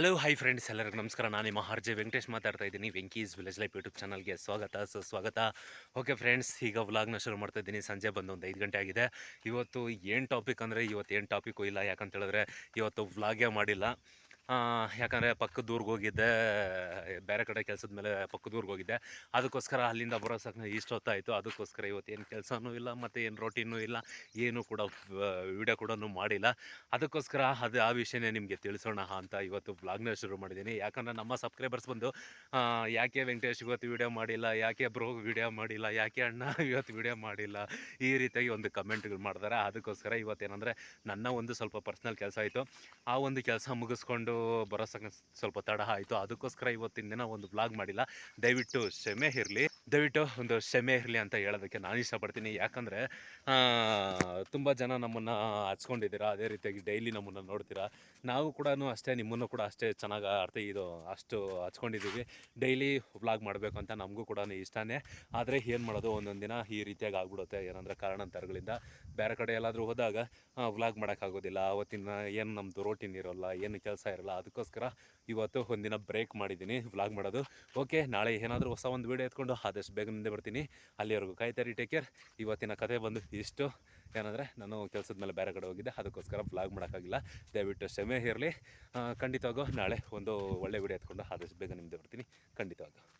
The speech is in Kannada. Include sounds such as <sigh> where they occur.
ಹಲೋ ಹೈ ಫ್ರೆಂಡ್ಸ್ ಎಲ್ಲರಿಗೂ ನಮಸ್ಕಾರ. ನಾನು ನಿಮ್ಮ ಆರ್ ಜೆ ವೆಂಕಟೇಶ್ ಮಾತಾಡ್ತಾ ಇದ್ದೀನಿ. ವೆಂಕೀಸ್ ವಿಲೇಜ್ ಲೈಫ್ ಯೂಟ್ಯೂಬ್ ಚಾನಲ್ಗೆ ಸ್ವಾಗತ, ಸುಸ್ವಾಗತ. ಓಕೆ ಫ್ರೆಂಡ್ಸ್, ಈಗ ವ್ಲಾಗ್ನ ಶುರು ಮಾಡ್ತಾ ಇದ್ದೀನಿ. ಸಂಜೆ ಬಂದು ಒಂದು ಐದು ಗಂಟೆ ಆಗಿದೆ. ಇವತ್ತು ಏನು ಟಾಪಿಕ್ ಅಂದರೆ ಇವತ್ತು ಏನು ಟಾಪಿಕ್ಕು ಇಲ್ಲ ಯಾಕಂತ ಹೇಳಿದ್ರೆ ಇವತ್ತು ವ್ಲಾಗೇ ಮಾಡಿಲ್ಲ. ಯಾಕಂದರೆ ಪಕ್ಕದ ಊರಿಗೆ ಹೋಗಿದ್ದೆ, ಬೇರೆ ಕಡೆ ಕೆಲಸದ ಮೇಲೆ ಪಕ್ಕದ ಊರಿಗೆ ಹೋಗಿದ್ದೆ. ಅದಕ್ಕೋಸ್ಕರ ಅಲ್ಲಿಂದ ಬರೋ ಸಾಕು ಇಷ್ಟೊತ್ತಾಯಿತು ಅದಕ್ಕೋಸ್ಕರ ಇವತ್ತು ಏನು ಕೆಲಸನೂ ಇಲ್ಲ, ಮತ್ತು ಏನು ರೊಟೀನೂ ಇಲ್ಲ, ಏನೂ ಕೂಡ ವಿಡಿಯೋ ಕೂಡ ಮಾಡಿಲ್ಲ. ಅದಕ್ಕೋಸ್ಕರ ಅದು, ಆ ವಿಷಯನೇ ನಿಮಗೆ ತಿಳಿಸೋಣ ಅಂತ ಇವತ್ತು ಬ್ಲಾಗ್ನ ಶುರು ಮಾಡಿದ್ದೀನಿ. ಯಾಕಂದರೆ ನಮ್ಮ ಸಬ್ಸ್ಕ್ರೈಬರ್ಸ್ ಬಂದು ಯಾಕೆ ವೆಂಕಟೇಶ್ ಇವತ್ತು ವಿಡಿಯೋ ಮಾಡಿಲ್ಲ, ಯಾಕೆ ಬ್ರೋ ವಿಡಿಯೋ ಮಾಡಿಲ್ಲ, ಯಾಕೆ ಅಣ್ಣ <laughs> ಇವತ್ತು ವಿಡಿಯೋ ಮಾಡಿಲ್ಲ, ಈ ರೀತಿಯಾಗಿ ಒಂದು ಕಮೆಂಟ್ಗಳು ಮಾಡ್ತಾರೆ ಅದಕ್ಕೋಸ್ಕರ ಇವತ್ತೇನಂದರೆ, ನನ್ನ ಒಂದು ಸ್ವಲ್ಪ ಪರ್ಸ್ನಲ್ ಕೆಲಸ ಆಯಿತು. ಆ ಒಂದು ಕೆಲಸ ಮುಗಿಸ್ಕೊಂಡು ಬರೋ ಸಂಗ ಸ್ವಲ್ಪ ತಡ ಆಯಿತು. ಅದಕ್ಕೋಸ್ಕರ ಇವತ್ತಿನ ದಿನ ಒಂದು ಬ್ಲಾಗ್ ಮಾಡಿಲ್ಲ. ದಯವಿಟ್ಟು ಕ್ಷಮೆ ಇರಲಿ. ದಯವಿಟ್ಟು ಒಂದು ಕ್ಷಮೆ ಇರಲಿ ಅಂತ ಹೇಳೋದಕ್ಕೆ ನಾನು ಇಷ್ಟಪಡ್ತೀನಿ. ಯಾಕಂದರೆ ತುಂಬ ಜನ ನಮ್ಮನ್ನು ಹಚ್ಕೊಂಡಿದ್ದೀರಾ? ಅದೇ ರೀತಿಯಾಗಿ ಡೈಲಿ ನಮ್ಮನ್ನು ನೋಡ್ತೀರಾ? ನಾವು ಕೂಡ ಅಷ್ಟೇ, ನಿಮ್ಮನ್ನು ಕೂಡ ಅಷ್ಟೇ ಚೆನ್ನಾಗಿ ಅರ್ಥ ಇದು, ಅಷ್ಟು ಹಚ್ಕೊಂಡಿದ್ದೀವಿ. ಡೈಲಿ ವ್ಲಾಗ್ ಮಾಡಬೇಕು ಅಂತ ನಮಗೂ ಕೂಡ ಇಷ್ಟನೇ. ಆದರೆ ಏನು ಮಾಡೋದು? ಒಂದೊಂದು ದಿನ ಈ ರೀತಿಯಾಗಿ ಆಗ್ಬಿಡುತ್ತೆ. ಏನಂದರೆ ಕಾರಣಾಂತರಗಳಿಂದ. ಬೇರೆ ಕಡೆ ಎಲ್ಲಾದರೂ ಹೋದಾಗ ವ್ಲಾಗ್ ಮಾಡೋಕ್ಕಾಗೋದಿಲ್ಲ. ಅವತ್ತಿನ ಏನು ನಮ್ಮದು ರೋಟೀನ್ ಇರೋಲ್ಲ? ಏನು ಕೆಲಸ ಇರೋಲ್ಲ. ಅದಕ್ಕೋಸ್ಕರ ಇವತ್ತು ಒಂದಿನ ಬ್ರೇಕ್ ಮಾಡಿದ್ದೀನಿ ವ್ಲಾಗ್ ಮಾಡೋದು. ಓಕೆ ನಾಳೆ ಏನಾದರೂ ಹೊಸ ಒಂದು ವೀಡಿಯೋ ಎತ್ಕೊಂಡು ಆದಷ್ಟು ಬೇಗ ಮುಂದೆ ಬರ್ತೀನಿ. ಅಲ್ಲಿವರೆಗೂ ಕಾಯ್ತಾರಿ ಟೇಕ್ ಕೇರ್ ಇವತ್ತಿನ ಕತೆ ಬಂದು ಇಷ್ಟು. ಏನಂದರೆ, ನಾನು ಕೆಲಸದ ಮೇಲೆ ಬೇರೆ ಕಡೆ ಹೋಗಿದ್ದೆ, ಅದಕ್ಕೋಸ್ಕರ ವ್ಲಾಗ್ ಮಾಡೋಕ್ಕಾಗಿಲ್ಲ. ದಯವಿಟ್ಟು ಕ್ಷಮೆ ಇರಲಿ ಖಂಡಿತವಾಗೂ ನಾಳೆ ಒಂದು ಒಳ್ಳೆ ವೀಡಿಯೋ ಎತ್ಕೊಂಡು ಆದಷ್ಟು ಬೇಗ ನಿಮ್ಮದೇ ಬರ್ತೀನಿ. ಖಂಡಿತವಾಗೂ.